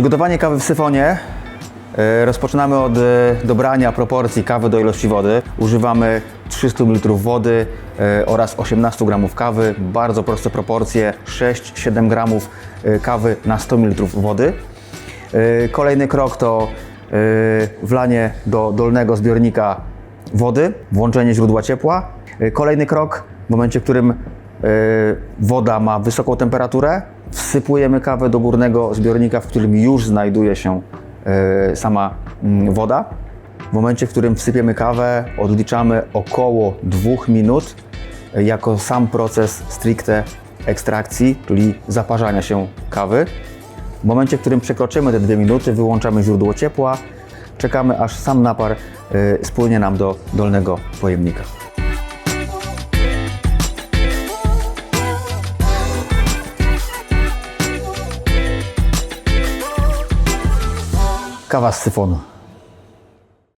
Przygotowanie kawy w syfonie e, rozpoczynamy od e, dobrania proporcji kawy do ilości wody. Używamy 300 ml wody e, oraz 18 g kawy. Bardzo proste proporcje 6-7 g kawy na 100 ml wody. Kolejny krok to wlanie do dolnego zbiornika wody, włączenie źródła ciepła. Kolejny krok, w momencie, w którym woda ma wysoką temperaturę, wsypujemy kawę do górnego zbiornika, w którym już znajduje się e, sama mm, woda. W momencie, w którym wsypiemy kawę, odliczamy około 2 minut e, jako sam proces stricte ekstrakcji, czyli zaparzania się kawy. W momencie, w którym przekroczymy te dwie minuty, wyłączamy źródło ciepła, czekamy aż sam napar y, spłynie nam do dolnego pojemnika. Kawa z syfonu.